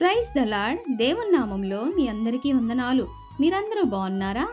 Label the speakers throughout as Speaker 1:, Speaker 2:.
Speaker 1: Praise the Lord దేవుని నామంలో మీ అందరికీ వందనాలు. మీరందరూ బాగున్నారా?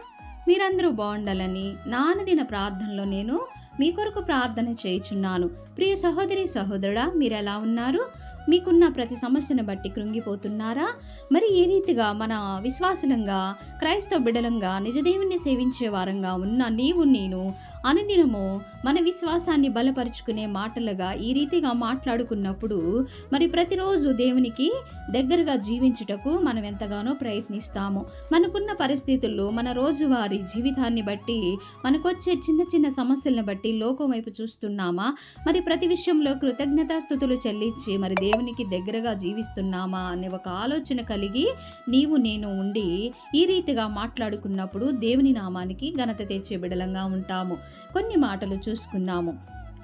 Speaker 1: మీరందరూ బాగుండాలని నానదిన ప్రార్థనలో నేను మీ కొరకు ప్రార్థన చేయుచున్నాను. ప్రియ సహోదరి సహోదరుడా మీరు ఎలా ఉన్నారు? మీకున్న ప్రతి సమస్యను బట్టి కృంగిపోతున్నారా? మరి ఏ రీతిగా మన విశ్వాసులంగా క్రైస్తవ బిడలంగా నిజదేవుణ్ణి సేవించే వారంగా ఉన్న నీవు నేను అనుదినము మన విశ్వాసాన్ని బలపరుచుకునే మాటలుగా ఈ రీతిగా మాట్లాడుకున్నప్పుడు మరి ప్రతిరోజు దేవునికి దగ్గరగా జీవించుటకు మనం ఎంతగానో ప్రయత్నిస్తాము. మనకున్న పరిస్థితుల్లో మన రోజువారీ జీవితాన్ని బట్టి మనకొచ్చే చిన్న చిన్న సమస్యలను బట్టి లోకం వైపు చూస్తున్నామా? మరి ప్రతి విషయంలో కృతజ్ఞతాస్థుతులు చెల్లించి మరి దేవునికి దగ్గరగా జీవిస్తున్నామా అనే ఒక ఆలోచన కలిగి నీవు నేను ఉండి ఈ రీతిగా మాట్లాడుకున్నప్పుడు దేవుని నామానికి ఘనత తెచ్చే బిడలంగా ఉంటాము. కొన్ని మాటలు చూసుకుందాము.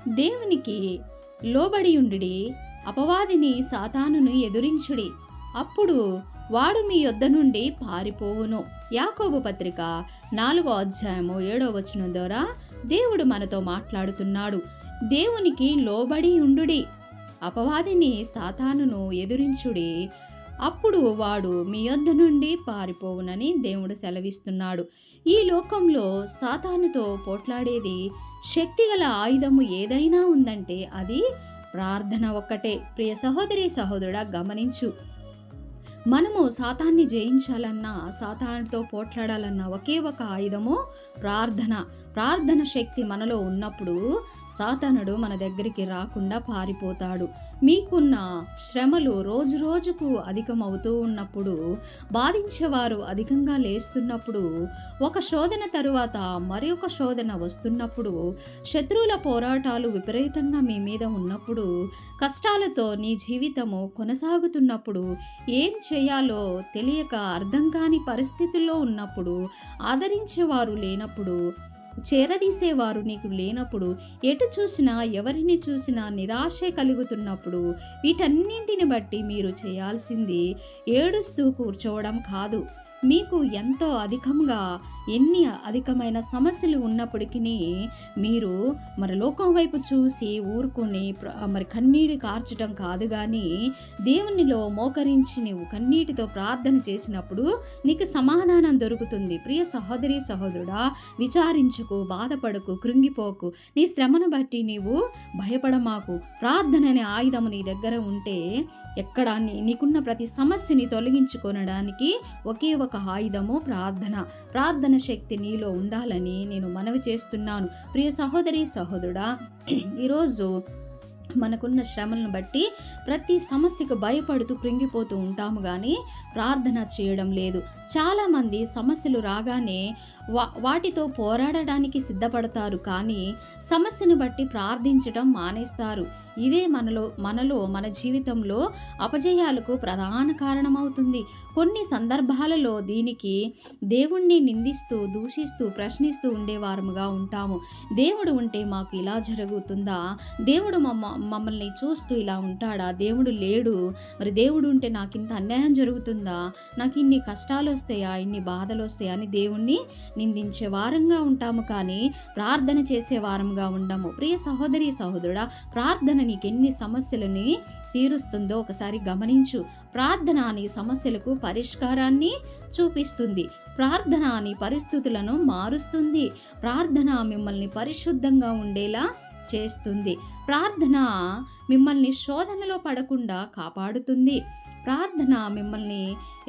Speaker 1: దేవునికి లోబడి ఉండి అపవాదిని సాతానును ఎదురించుడి. అప్పుడు వాడు మీ యొద్ద నుండి పారిపోవును. యాకోబు పత్రిక నాలుగో అధ్యాయము ఏడో వచనం ద్వారా దేవుడు మనతో మాట్లాడుతున్నాడు. దేవునికి లోబడి ఉండుడి అపవాదిని సాతానును ఎదురించుడి అప్పుడు వాడు మీ యొద్ద నుండి పారిపోవునని దేవుడు సెలవిస్తున్నాడు. ఈ లోకంలో సాతానుతో పోట్లాడేది శక్తిగల ఆయుధము ఏదైనా ఉందంటే అది ప్రార్థన ఒక్కటే. ప్రియ సహోదరి సహోదరుడా గమనించు. మనము సాతాన్ని జయించాలన్నా సాతానుతో పోట్లాడాలన్నా ఒకే ఒక ఆయుధము ప్రార్థన. ప్రార్థన శక్తి మనలో ఉన్నప్పుడు సాతనుడు మన దగ్గరికి రాకుండా పారిపోతాడు. మీకున్న శ్రమలు రోజు రోజుకు అధికమవుతూ ఉన్నప్పుడు బాధించేవారు అధికంగా లేస్తున్నప్పుడు ఒక శోధన తరువాత మరి ఒక శోధన వస్తున్నప్పుడు శత్రువుల పోరాటాలు విపరీతంగా మీ మీద ఉన్నప్పుడు కష్టాలతో నీ జీవితము కొనసాగుతున్నప్పుడు ఏం చేయాలో తెలియక అర్థం కాని పరిస్థితుల్లో ఉన్నప్పుడు ఆదరించేవారు లేనప్పుడు చేరదీసేవారు నీకు లేనప్పుడు ఎటు చూసినా ఎవరిని చూసినా నిరాశ కలుగుతున్నప్పుడు వీటన్నింటిని బట్టి మీరు చేయాల్సింది ఏడుస్తూ కూర్చోవడం కాదు. మీకు ఎంతో అధికంగా ఎన్ని అధికమైన సమస్యలు ఉన్నప్పటికీ మీరు మరి లోకం వైపు చూసి ఊరుకుని మరి కన్నీరు కార్చడం కాదు కానీ దేవునిలో మోకరించి నీవు కన్నీటితో ప్రార్థన చేసినప్పుడు నీకు సమాధానం దొరుకుతుంది. ప్రియ సహోదరి సహోదరుడా విచారించుకు బాధపడకు కృంగిపోకు. నీ శ్రమను బట్టి నీవు భయపడమాకు. ప్రార్థన అనే ఆయుధము నీ దగ్గర ఉంటే ఎక్కడ నీకున్న ప్రతి సమస్యని తొలగించుకొనడానికి ఒకే ఒక ఒక ఆయుధము ప్రార్థన. ప్రార్థన శక్తి నీలో ఉండాలని నేను మనవి చేస్తున్నాను. ప్రియ సహోదరి సహోదరుడా ఈరోజు మనకున్న శ్రమలను బట్టి ప్రతి సమస్యకు భయపడుతూ కృంగిపోతూ ఉంటాము కానీ ప్రార్థన చేయడం లేదు. చాలామంది సమస్యలు రాగానే వా వాటితో పోరాడడానికి సిద్ధపడతారు కానీ సమస్యను బట్టి ప్రార్థించడం మానేస్తారు. ఇదే మనలో మనలో మన జీవితంలో అపజయాలకు ప్రధాన కారణమవుతుంది. కొన్ని సందర్భాలలో దీనికి దేవుణ్ణి నిందిస్తూ దూషిస్తూ ప్రశ్నిస్తూ ఉండేవారముగా ఉంటాము. దేవుడు ఉంటే మాకు ఇలా జరుగుతుందా? దేవుడు మమ్మ మమ్మల్ని చూస్తూ ఇలా ఉంటాడా? దేవుడు లేడు. మరి దేవుడు ఉంటే నాకు ఇంత అన్యాయం జరుగుతుందా? నాకు ఇన్ని కష్టాలు వస్తాయా ఇన్ని బాధలు వస్తాయా అని దేవుణ్ణి నిందించే వారంగా ఉంటాము కానీ ప్రార్థన చేసే వారంగా ఉండము. ప్రియ సహోదరి సహోదరుడా ప్రార్థన నీకు ఎన్ని సమస్యలని తీరుస్తుందో ఒకసారి గమనించు. ప్రార్థన నీ సమస్యలకు పరిష్కారాన్ని చూపిస్తుంది. ప్రార్థన నీ పరిస్థితులను మారుస్తుంది. ప్రార్థన మిమ్మల్ని పరిశుద్ధంగా ఉండేలా చేస్తుంది. ప్రార్థన మిమ్మల్ని శోధనలో పడకుండా కాపాడుతుంది. ప్రార్థన మిమ్మల్ని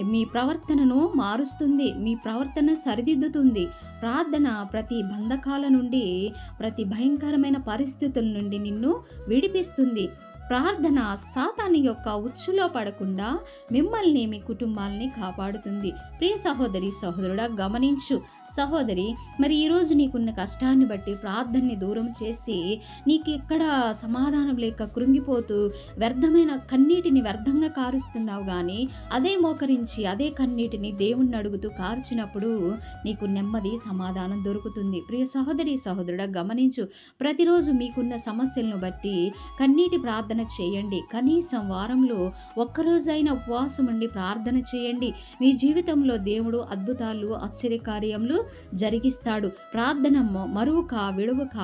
Speaker 1: మీ ప్రవర్తనను మారుస్తుంది మీ ప్రవర్తన సరిదిద్దుతుంది. ప్రార్థన ప్రతి బంధకాల నుండి ప్రతి భయంకరమైన పరిస్థితుల నుండి నిన్ను విడిపిస్తుంది. ప్రార్థన సాతాని యొక్క ఉచ్చులో పడకుండా మిమ్మల్ని మీ కుటుంబాల్ని కాపాడుతుంది. ప్రియ సహోదరి సహోదరుడా గమనించు. సహోదరి మరి ఈరోజు నీకున్న కష్టాన్ని బట్టి ప్రార్థనని దూరం చేసి నీకు ఎక్కడ సమాధానం లేక కృంగిపోతూ వ్యర్థమైన కన్నీటిని వ్యర్థంగా కారుస్తున్నావు కానీ అదే మోకరించి అదే కన్నీటిని దేవుణ్ణి అడుగుతూ కార్చినప్పుడు నీకు నెమ్మది సమాధానం దొరుకుతుంది. ప్రియ సహోదరి సహోదరుడా గమనించు. ప్రతిరోజు మీకున్న సమస్యలను బట్టి కన్నీటి ప్రార్థన ప్రార్థన చేయండి. కనీసం వారంలో ఒక్కరోజైనా ఉపవాసం ఉండి ప్రార్థన చేయండి. మీ జీవితంలో దేవుడు అద్భుతాలు ఆశ్చర్యకార్యములు జరిగిస్తాడు. ప్రార్థన మరువుక మరువక విడువక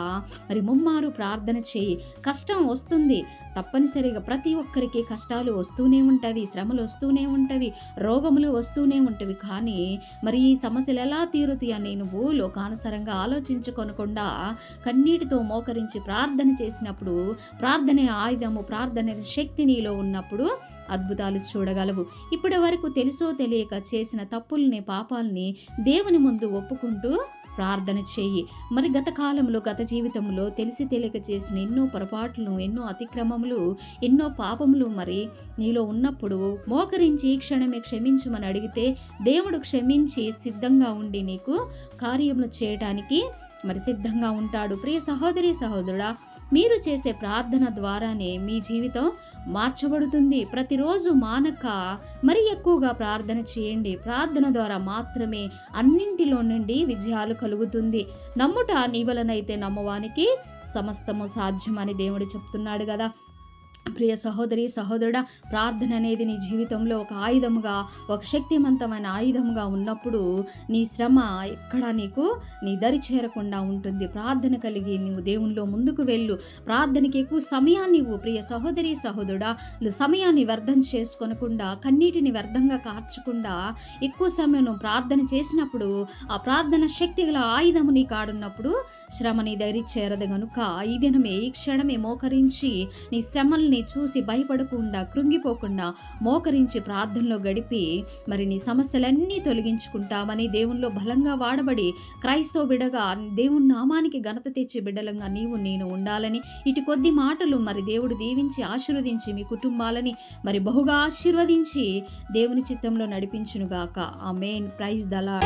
Speaker 1: మరి ముమ్మారు ప్రార్థన చేయి. కష్టం వస్తుంది. తప్పనిసరిగా ప్రతి ఒక్కరికి కష్టాలు వస్తూనే ఉంటవి శ్రమలు వస్తూనే ఉంటవి రోగములు వస్తూనే ఉంటవి. కానీ మరి ఈ సమస్యలు ఎలా తీరుతాయని నువ్వు లోకానుసారంగా ఆలోచించుకొనకుండా కన్నీటితో మోకరించి ప్రార్థన చేసినప్పుడు ప్రార్థనే ఆయుధము ప్రార్థన శక్తి నీలో ఉన్నప్పుడు అద్భుతాలు చూడగలవు. ఇప్పటి వరకు తెలుసో తెలియక చేసిన తప్పుల్ని పాపాలని దేవుని ముందు ఒప్పుకుంటూ ప్రార్థన చేయి మరి గత కాలంలో గత జీవితంలో తెలిసి తెలియక చేసిన ఎన్నో పొరపాట్లు ఎన్నో అతిక్రమములు ఎన్నో పాపములు మరి నీలో ఉన్నప్పుడు మోకరించి ఈ క్షణమే క్షమించమని అడిగితే దేవుడు క్షమించి సిద్ధంగా ఉండి నీకు కార్యములు చేయటానికి మరి సిద్ధంగా ఉంటాడు. ప్రియ సహోదరి సహోదరుడా మీరు చేసే ప్రార్థన ద్వారానే మీ జీవితం మార్చబడుతుంది. ప్రతిరోజు మానక మరి ఎక్కువగా ప్రార్థన చేయండి. ప్రార్థన ద్వారా మాత్రమే అన్నింటిలో నుండి విజయాలు కలుగుతుంది. నమ్ముట నీ వలనైతే నమ్మవానికి సమస్తము సాధ్యమని దేవుడు చెప్తున్నాడు కదా. ప్రియ సహోదరి సహోదరుడా ప్రార్థన అనేది నీ జీవితంలో ఒక ఆయుధముగా ఒక శక్తివంతమైన ఆయుధముగా ఉన్నప్పుడు నీ శ్రమ ఎక్కడ నీకు నీ దరి చేరకుండా ఉంటుంది. ప్రార్థన కలిగి నువ్వు దేవునిలో ముందుకు వెళ్ళు. ప్రార్థనకి ఎక్కువ సమయాన్ని ఇవ్వు. ప్రియ సహోదరి సహోదరుడా సమయాన్ని వ్యర్థం చేసుకొనకుండా కన్నీటిని వ్యర్థంగా కార్చకుండా ఎక్కువ సమయం నువ్వు ప్రార్థన చేసినప్పుడు ఆ ప్రార్థన శక్తి గల ఆయుధము నీ కాడున్నప్పుడు శ్రమ నీ దరి చేరదు గనుక ఈ దినమే ఈ క్షణమే మోకరించి నీ శ్రమల్ని చూసి భయపడకుండా కృంగిపోకుండా మోకరించి ప్రార్థనలో గడిపి మరి నీ సమస్యలన్నీ తొలగించుకుంటామని దేవునిలో బలంగా వాడబడి క్రైస్తవ బిడగా దేవుని నామానికి ఘనత తెచ్చే బిడ్డలంగా నీవు నేను ఉండాలని ఇటు కొద్ది మాటలు మరి దేవుడు దీవించి ఆశీర్వదించి మీ కుటుంబాలని మరి బహుగా ఆశీర్వదించి దేవుని చిత్తంలో నడిపించునుగాక. ఆ మెయిన్ ప్రైజ్ దలా